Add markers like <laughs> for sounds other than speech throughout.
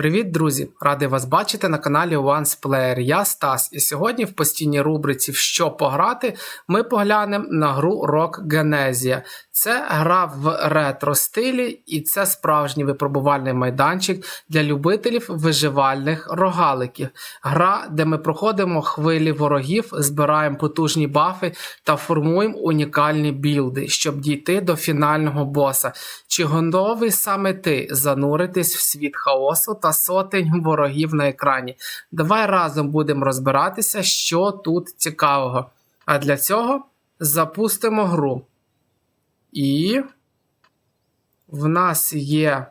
Привіт, друзі! Радий вас бачити на каналі Once Player. Я Стас, і сьогодні в постійній рубриці що пограти ми поглянемо на гру Rock Genesia. Це гра в ретро стилі, і це справжній випробувальний майданчик для любителів виживальних рогаликів. Гра, де ми проходимо хвилі ворогів, збираємо потужні бафи та формуємо унікальні білди, щоб дійти до фінального боса. Чи готовий саме ти зануритись в світ хаосу та сотень ворогів на екрані? Давай разом будемо розбиратися, що тут цікавого. А для цього запустимо гру. І в нас є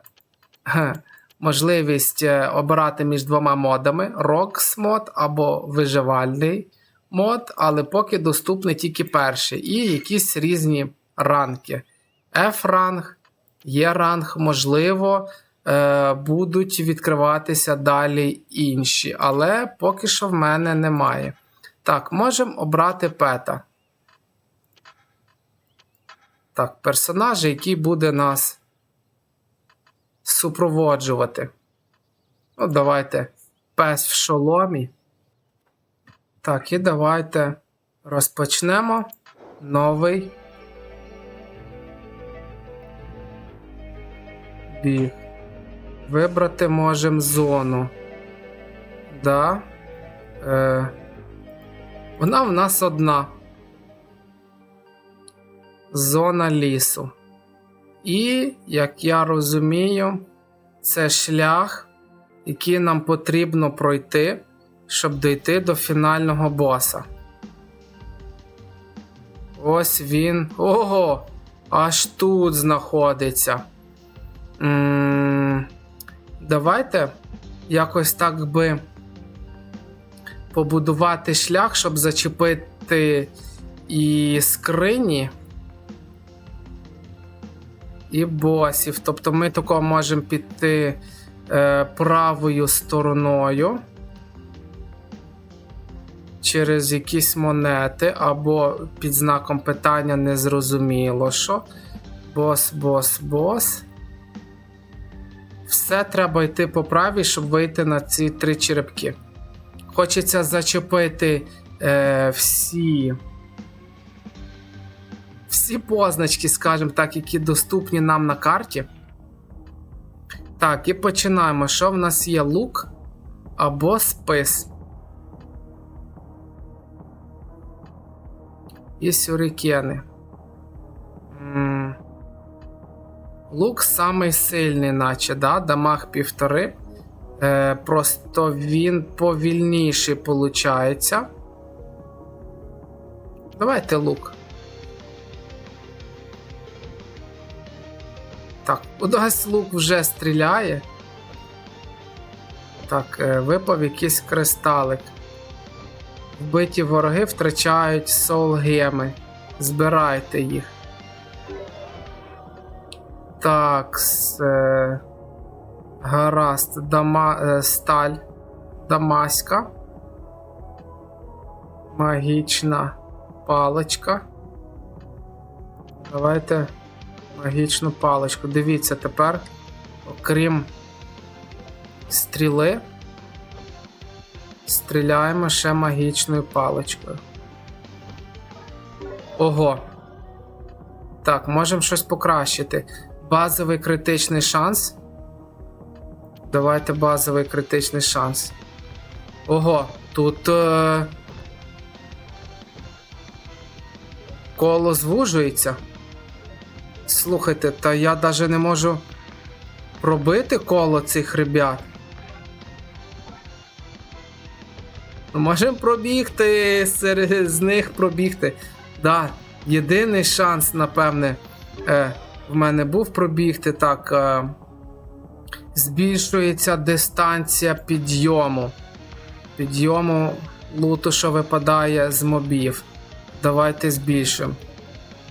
можливість е, обирати між двома модами: Rocks мод або виживальний мод, але поки доступний тільки перший. І якісь різні ранки. F-ранг, є ранг, можливо, будуть відкриватися далі інші, але поки що в мене немає. Так, можемо обрати пета. Так, персонаж, який буде нас супроводжувати. Ну, давайте пес в шоломі. Так, і давайте розпочнемо новий біг. Вибрати можемо зону. Да. Е, Вона в нас одна зона лісу. І, як я розумію, це шлях, який нам потрібно пройти, щоб дійти до фінального боса. Ось він. Ого! Аж тут знаходиться. М -м давайте якось так би побудувати шлях, щоб зачепити і скрині і босів. Тобто ми тако можемо піти е, правою стороною через якісь монети, або під знаком питання незрозуміло що. Бос, бос, бос. Все треба йти по правій, щоб вийти на ці три черепки. Хочеться зачепити е, всі всі позначки, скажімо так, які доступні нам на карті. Так, і починаємо. Що в нас є лук або спис? І сюрикени. Лук самий сильний, наче, да? дамаг півтори. Е, Просто він повільніший, виходить. Давайте лук. Так, Удась лук вже стріляє. Так, е, випав якийсь кристалик. Вбиті вороги втрачають соул-геми. Збирайте їх. Так, е, гаразд, Дама, е, сталь Дамаська. Магічна паличка. Давайте магічну паличку. Дивіться, тепер, окрім стріли, стріляємо ще магічною паличкою. Ого. Так, можемо щось покращити. Базовий критичний шанс. Давайте базовий критичний шанс. Ого, тут. Е... Коло звужується. Слухайте, та я навіть не можу пробити коло цих ребят. Можемо пробігти серед з них пробігти. Да, Єдиний шанс, напевне, е, в мене був пробігти так. Е, збільшується дистанція підйому. Підйому луту, що випадає з мобів. Давайте збільшимо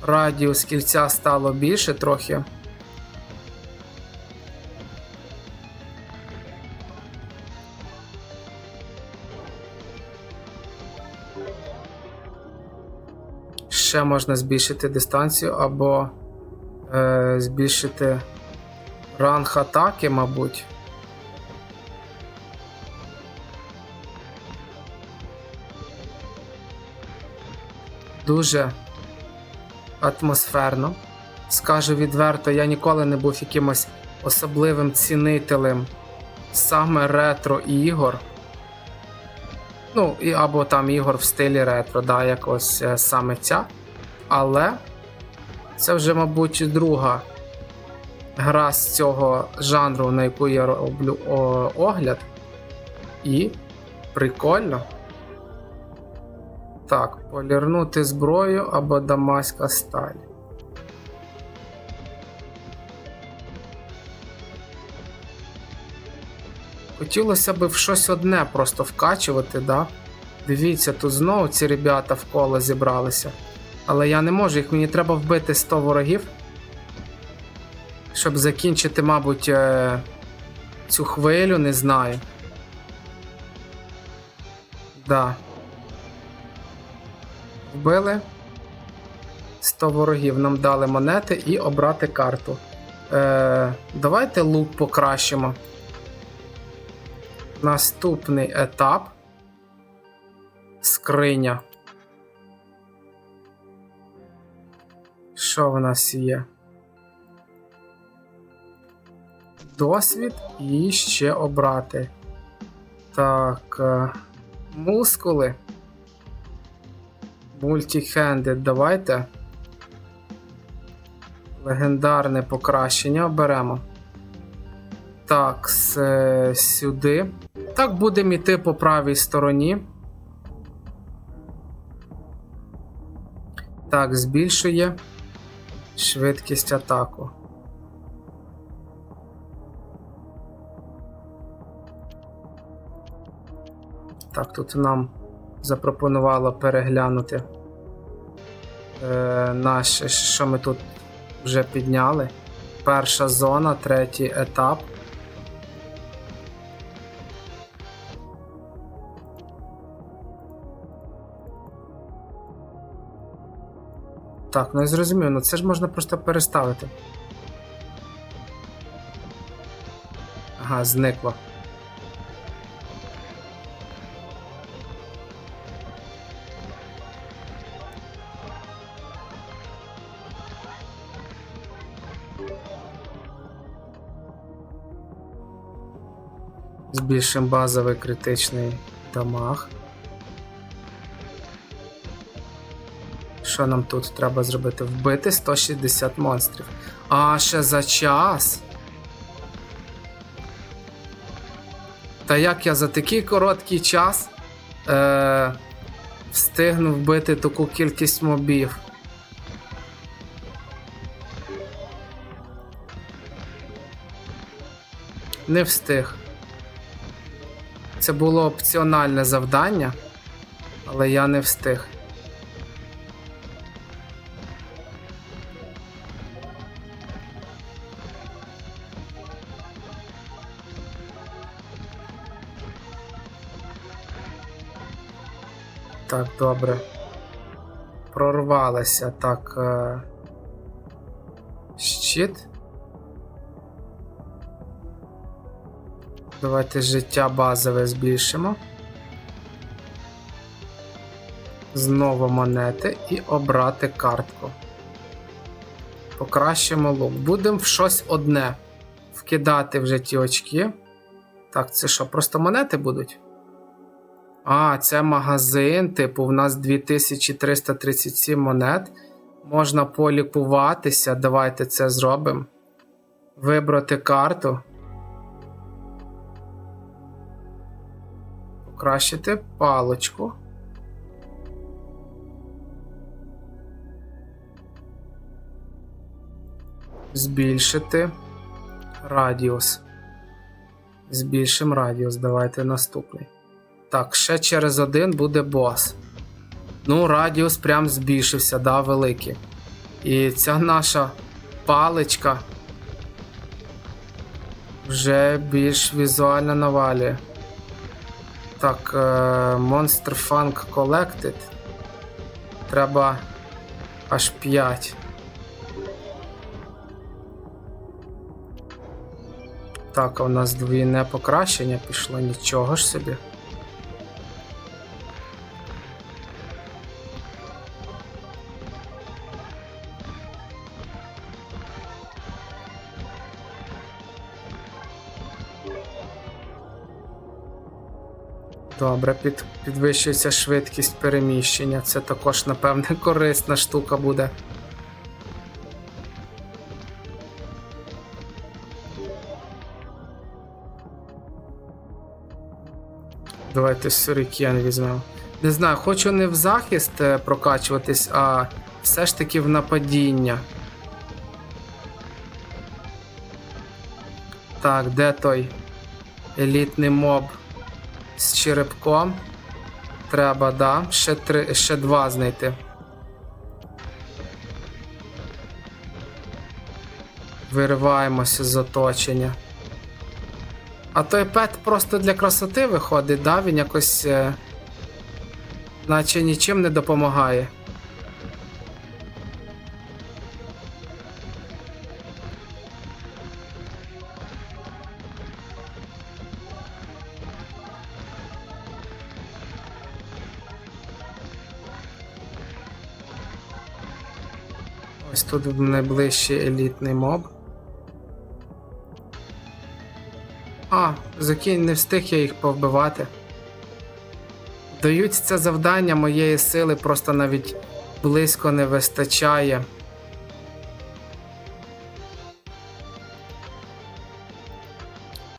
радіус кільця стало більше трохи. Ще можна збільшити дистанцію або е, збільшити ранг атаки, мабуть. Дуже атмосферно. Скажу відверто, я ніколи не був якимось особливим цінителем саме ретро ігор. Ну, і або там ігор в стилі ретро, да, якось е, саме ця. Але це вже, мабуть, друга гра з цього жанру, на яку я роблю огляд. І прикольно. Так, полірнути зброю або дамаська сталь. Хотілося б в щось одне просто вкачувати, да? Дивіться, тут знову ці ребята в коло зібралися. Але я не можу, їх мені треба вбити 100 ворогів. Щоб закінчити, мабуть, е, цю хвилю, не знаю. Да. Вбили. 100 ворогів нам дали монети і обрати карту. Е, Давайте лук покращимо. Наступний етап. Скриня. Що в нас є? Досвід і ще обрати. Так. е, Мускули. Мультіхендед. Давайте. Легендарне покращення беремо. Так, с- сюди. Так, будемо йти по правій стороні. Так, збільшує швидкість атаку. Так, тут нам запропонувало переглянути е, наше, що ми тут вже підняли. Перша зона, третій етап. Так, ну я зрозумів, ну це ж можна просто переставити. Ага, зникло. Збільшимо базовий критичний дамаг. Що нам тут треба зробити? Вбити 160 монстрів. А ще за час. Та як я за такий короткий час е- встигну вбити таку кількість мобів? Не встиг. Це було опціональне завдання, але я не встиг. Добре. Прорвалися. Так. Е... Щит. Давайте життя базове збільшимо. Знову монети і обрати картку. Покращимо лук. Будемо в щось одне. Вкидати вже ті очки. Так, це що, просто монети будуть? А, це магазин. Типу, в нас 2337 монет. Можна полікуватися. Давайте це зробимо. Вибрати карту. Покращити паличку. Збільшити радіус. Збільшимо радіус. Давайте наступний. Так, ще через один буде бос. Ну, радіус прям збільшився, да, великий. І ця наша паличка вже більш візуально навалює. Так, е, Monster Funk Collected. Треба аж 5. Так, а у нас двійне покращення пішло, нічого ж собі. Добре, під, підвищується швидкість переміщення. Це також, напевне, <laughs> корисна штука буде. Давайте сюрікен візьмемо. Не знаю, хочу не в захист е, прокачуватись, а все ж таки в нападіння. Так, де той елітний моб черепком? Треба, да. Ще три, ще два знайти. Вириваємося з оточення. А той пет просто для красоти виходить, да? Він якось. Е... Наче нічим не допомагає. Тут найближчий елітний моб. А, закинь, не встиг я їх повбивати. Дають це завдання моєї сили просто навіть близько не вистачає.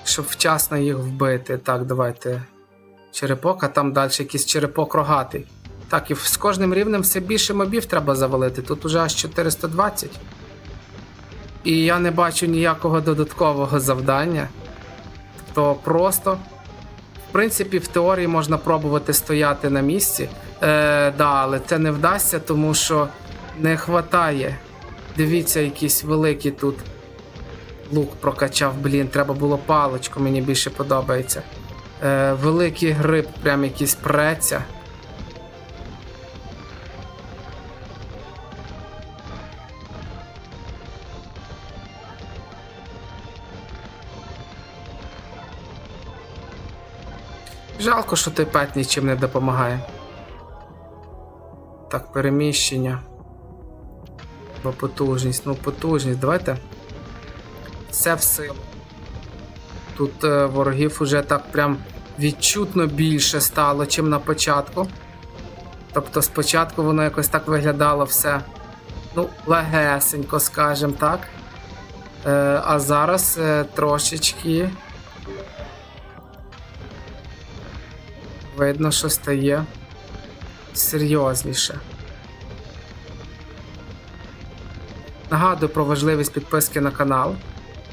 Щоб вчасно їх вбити. Так, давайте. Черепок, а там далі якийсь черепок рогатий. Так, і з кожним рівнем все більше мобів треба завалити. Тут уже аж 420. І я не бачу ніякого додаткового завдання. То просто. В принципі, в теорії можна пробувати стояти на місці. Е, да, Але це не вдасться, тому що не вистачає. Дивіться, якийсь великий тут лук прокачав, блін, треба було паличку, мені більше подобається. Е, Великий гриб, прям якийсь преться. Жалко, що той пет нічим не допомагає. Так, переміщення. Бо потужність, ну потужність, давайте. Все в силу. Тут е, ворогів уже так прям відчутно більше стало, чим на початку. Тобто спочатку воно якось так виглядало все. Ну, легесенько, скажем так. Е, А зараз е, трошечки. Видно, що стає серйозніше. Нагадую про важливість підписки на канал.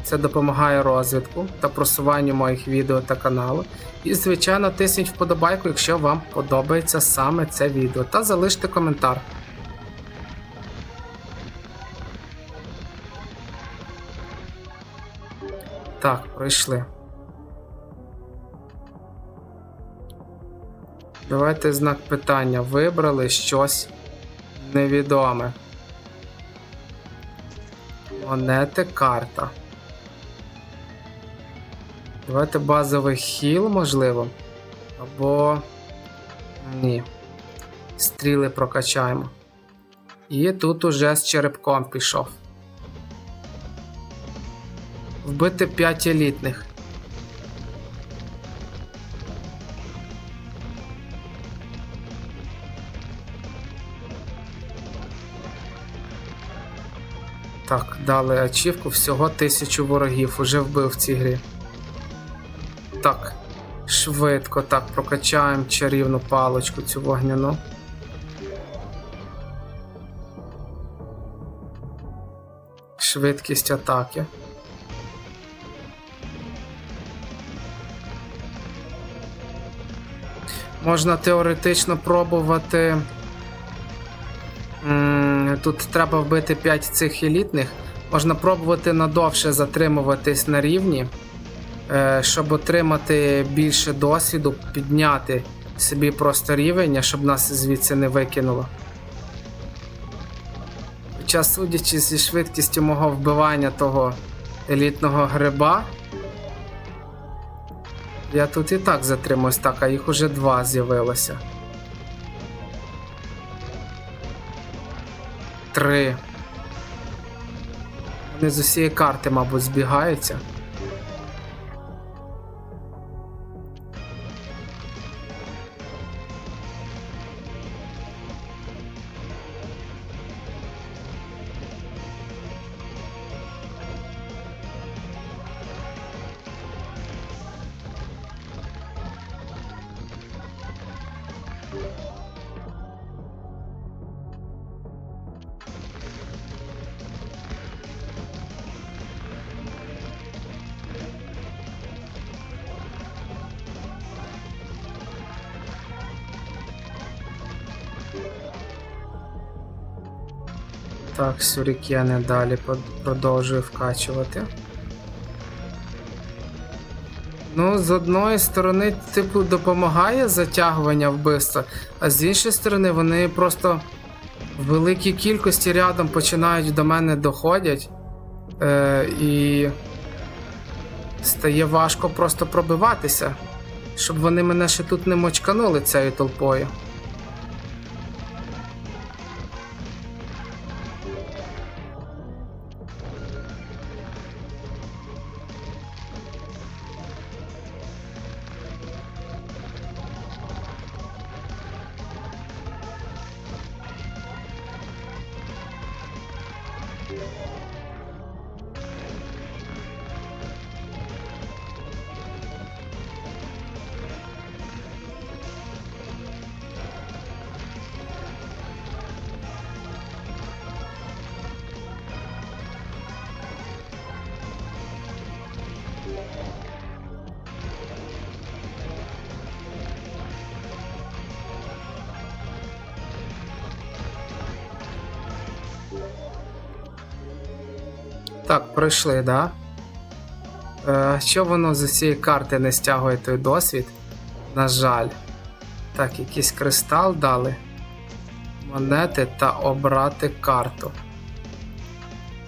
Це допомагає розвитку та просуванню моїх відео та каналу. І, звичайно, тисніть вподобайку, якщо вам подобається саме це відео. Та залиште коментар. Так, пройшли. Давайте знак питання. Вибрали щось невідоме. Монети карта. Давайте базовий хіл, можливо. Або. Ні. Стріли прокачаємо. І тут уже з черепком пішов. Вбити 5 елітних. Дали ачівку, всього тисячу ворогів уже вбив в цій грі. Так, швидко так прокачаємо чарівну паличку цю вогняну. Швидкість атаки. Можна теоретично пробувати. Тут треба вбити 5 цих елітних. Можна пробувати надовше затримуватись на рівні, е, щоб отримати більше досвіду, підняти собі просто рівень, щоб нас звідси не викинуло. Хоча, судячи зі швидкістю мого вбивання того елітного гриба, я тут і так затримуюсь так, а їх уже два з'явилося. Три. Вони з усієї карти, мабуть, збігаються. Так, сюрікени далі продовжую вкачувати. Ну, з одної сторони, типу, допомагає затягування вбивства, а з іншої сторони, вони просто в великій кількості рядом починають до мене доходять. Е, і стає важко просто пробиватися, щоб вони мене ще тут не мочканули цією толпою. Пройшли, да? Е, що воно з цієї карти не стягує той досвід? На жаль. Так, якийсь кристал дали. Монети та обрати карту.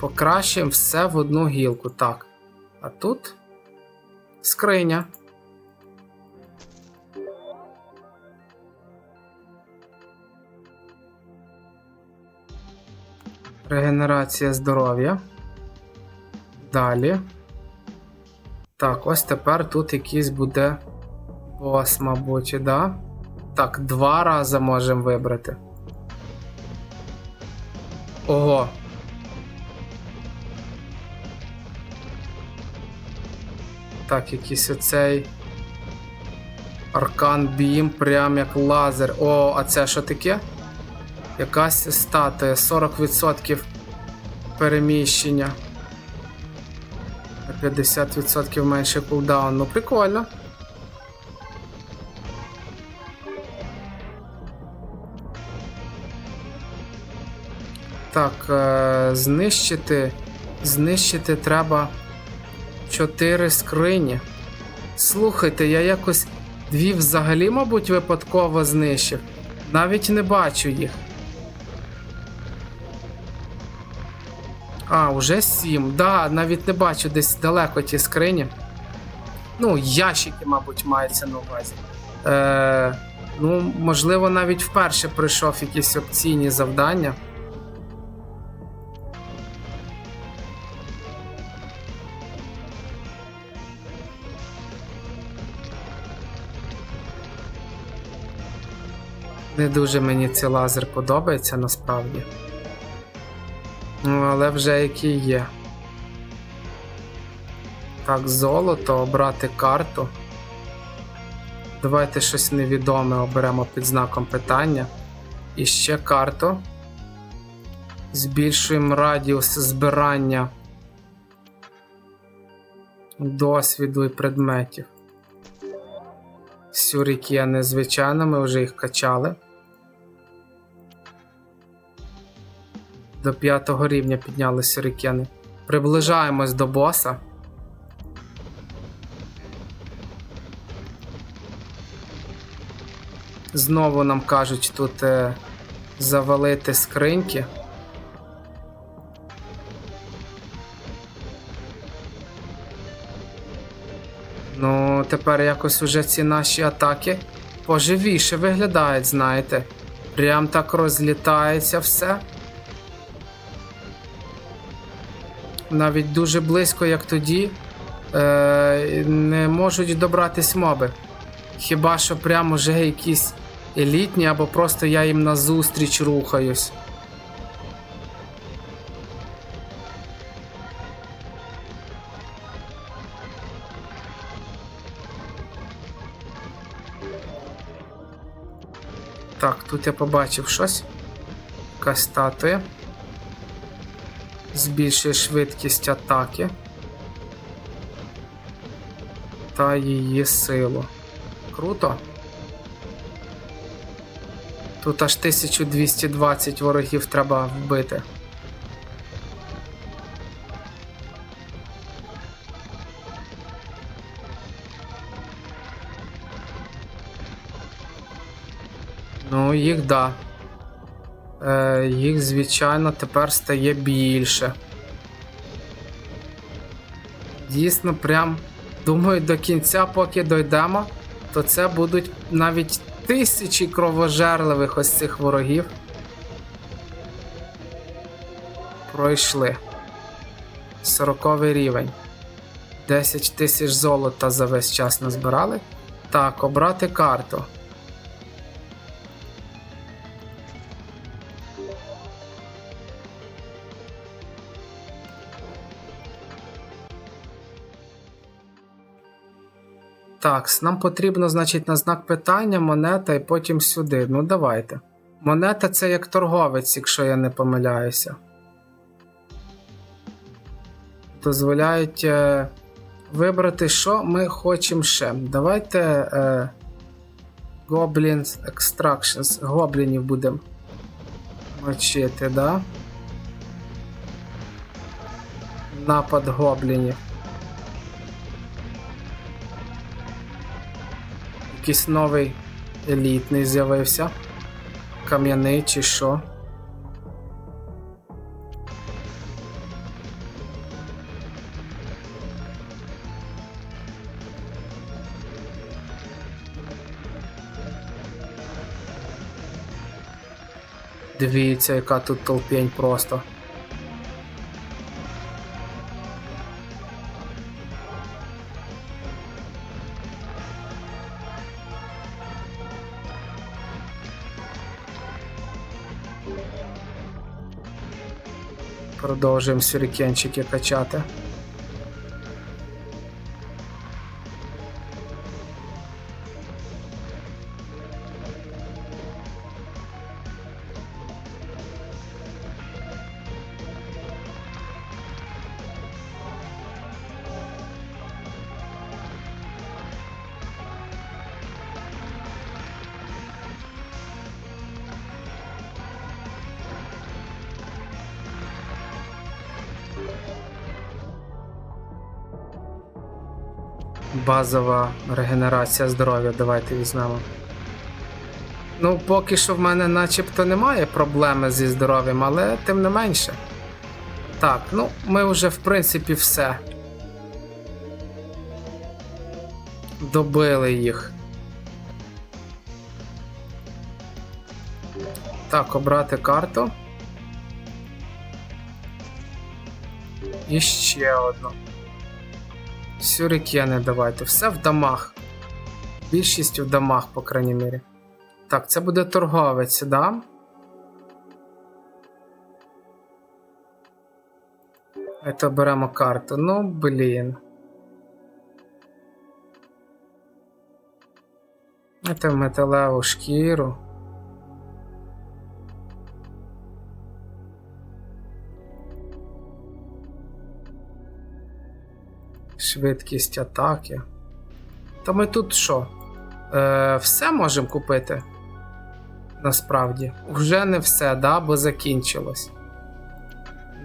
Покращуємо все в одну гілку. Так. А тут скриня. Регенерація здоров'я. Далі. Так, ось тепер тут якийсь буде бос, мабуть, да? Так, два рази можемо вибрати. Ого. Так, якийсь оцей. Аркан Бім, прям як лазер. О, а це що таке? Якась статуя, 40% переміщення. На 50% менше кулдаун. Ну, прикольно. Так, е- знищити. Знищити треба 4 скрині. Слухайте, я якось дві взагалі, мабуть, випадково знищив. Навіть не бачу їх. А, уже 7. Да, навіть не бачу десь далеко ті скрині. Ну, ящики, мабуть, мається на увазі. Е, ну, можливо, навіть вперше прийшов якісь опційні завдання. Не дуже мені цей лазер подобається насправді. Ну, але вже який є. Так, золото, обрати карту. Давайте щось невідоме оберемо під знаком питання. І ще карту. Збільшуємо радіус збирання досвіду і предметів. Сюрікени, звичайно, ми вже їх качали. До п'ятого рівня підняли сюрікени. Приближаємось до боса. Знову нам кажуть тут е, завалити скриньки. Ну, тепер якось уже ці наші атаки поживіше виглядають, знаєте. Прям так розлітається все. Навіть дуже близько, як тоді, е, не можуть добратись моби. Хіба що прямо вже якісь елітні, або просто я їм назустріч рухаюсь. Так, тут я побачив щось. Якась статуя збільшує швидкість атаки та її силу. Круто. Тут аж 1220 ворогів треба вбити. Ну, їх да. Е, їх, звичайно, тепер стає більше. Дійсно, прям думаю, до кінця, поки дойдемо, то це будуть навіть тисячі кровожерливих ось цих ворогів. Пройшли. 40 рівень. 10 тисяч золота за весь час назбирали. Так, обрати карту. Так, нам потрібно, значить, на знак питання, монета і потім сюди. Ну, давайте. Монета це як торговець, якщо я не помиляюся. Дозволяють е, вибрати, що ми хочемо ще. Давайте е, Goblins Extractions. Гоблінів будемо мочити, да? Напад гоблінів. Якийсь новий елітний з'явився. Кам'яний чи що. Дивіться, яка тут толпень просто. Продовжуємо сюрикенчики качати. Базова регенерація здоров'я, давайте візьмемо. Ну, поки що в мене начебто немає проблеми зі здоров'ям, але тим не менше. Так, ну, ми вже в принципі все. Добили їх. Так, обрати карту. І ще одну. Сюрикени давайте. Все в домах. Більшість в домах, по крайній мірі. Так, це буде торговець, да? Это беремо карту. Ну, блін. Это металеву шкіру. Швидкість атаки. Та ми тут що? Е, Все можемо купити? Насправді. Вже не все, да, бо закінчилось.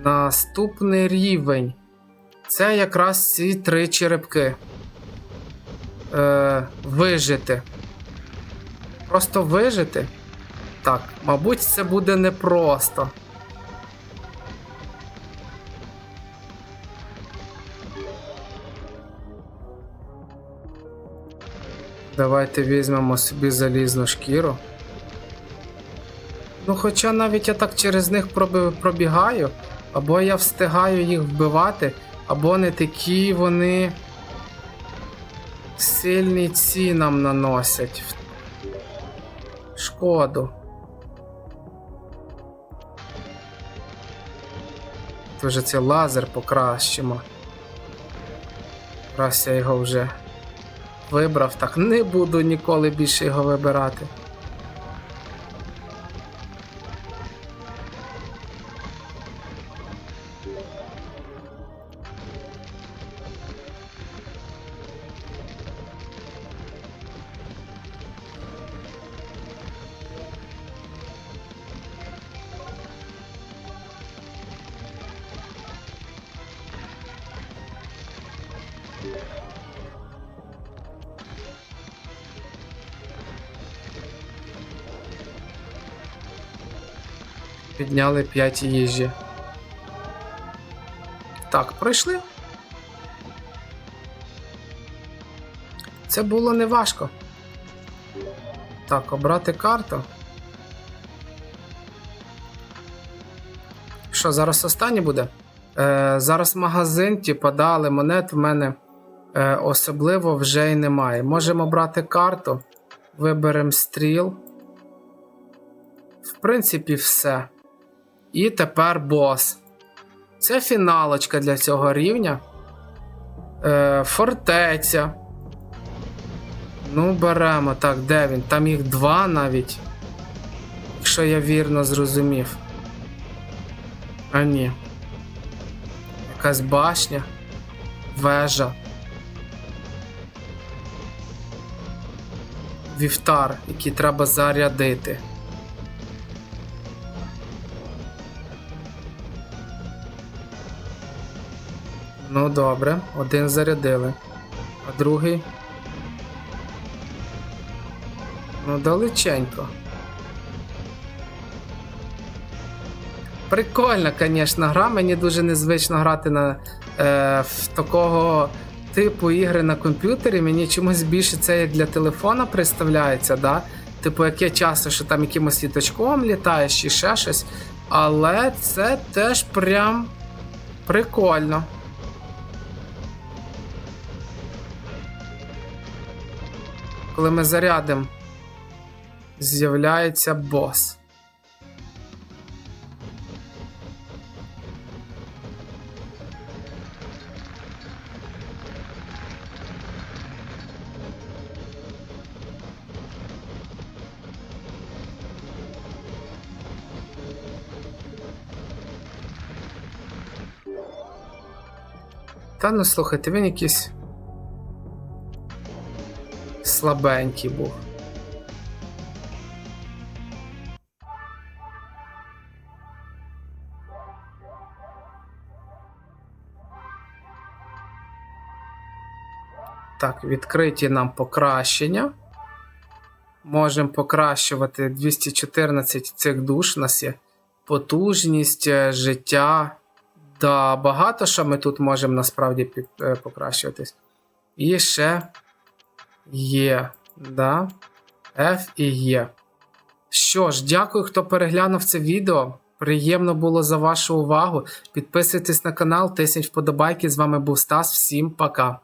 Наступний рівень. Це якраз ці три черепки. Е, Вижити. Просто вижити? Так, мабуть, це буде непросто. Давайте візьмемо собі залізну шкіру. Ну, хоча навіть я так через них пробігаю, або я встигаю їх вбивати, або не такі вони сильні ці нам наносять. Шкоду. Тоже цей лазер покращимо. Раз я його вже вибрав, так не буду ніколи більше його вибирати. Підняли 5 їжі. Так, пройшли. Це було неважко. Так, обрати карту. Що, зараз останнє буде? Е, зараз магазин, типу, дали монет в мене е, особливо вже й немає. Можемо брати карту. Виберемо стріл. В принципі, все. І тепер бос. Це фіналочка для цього рівня. Е, фортеця. Ну, беремо. Так, де він? Там їх два навіть. Якщо я вірно зрозумів. А ні. Якась башня. Вежа. Вівтар, який треба зарядити. Ну, добре, один зарядили. А другий. Ну, далеченько. Прикольна, звісно, гра. Мені дуже незвично грати на е, в такого типу ігри на комп'ютері. Мені чомусь більше це як для телефона представляється, да? Типу, яке часто, що там якимось літачком літаєш чи ще щось. Але це теж прям прикольно. Коли ми зарядимо, з'являється бос. Та ну слухайте, він якийсь слабенький був. Так, відкриті нам покращення. Можемо покращувати 214 цих душ. У нас є потужність, е, життя. Да, багато що ми тут можемо насправді е, покращуватись. І ще є. Да? F і Є. Що ж, дякую, хто переглянув це відео. Приємно було за вашу увагу. Підписуйтесь на канал, тисніть вподобайки. З вами був Стас. Всім пока.